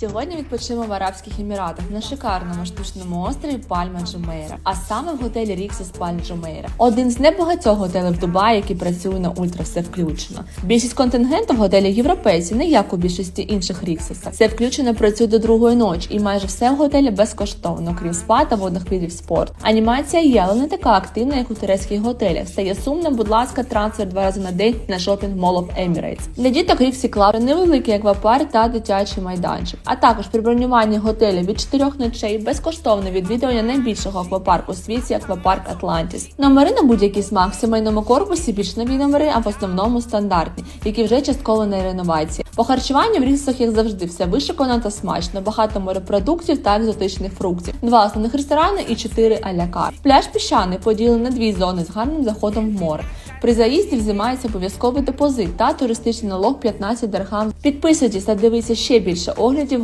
Сьогодні відпочимо в Арабських Еміратах на шикарному штучному острові Пальма Джумейра, а саме в готелі Ріксос Пальм Джумейра. Один з небагатьох готелів в Дубаї, який працює на ультра все включено. Більшість контингенту в готелі європейці, не як у більшості інших Ріксоса. Все включено працює до другої ночі, і майже все в готелі безкоштовно, крім спа та водних видів спорту. Анімація є, але не така активна, як у турецьких готелях. Стає сумним, будь ласка, трансфер два рази на день на шопінг Mall of Emirates. Для діток Ріксі Клаб невеликий аквапарк та дитячий майданчик. А також при бронюванні готелю від 4 ночей безкоштовне відвідування найбільшого аквапарку у світі аквапарк Атлантіс. Номери на будь-який смак в сімейному корпусі більш нові номери, а в основному стандартні, які вже частково на реновації. По харчуванню в Ріксах, як завжди, все вишикано та смачно, багато морепродуктів та екзотичних фруктів, два основних ресторани і чотири аля кар. Пляж піщаний поділений на дві зони з гарним заходом в море. При заїзді взимається обов'язковий депозит та туристичний налог 15 дирхам. Підписуйтесь та дивіться ще більше оглядів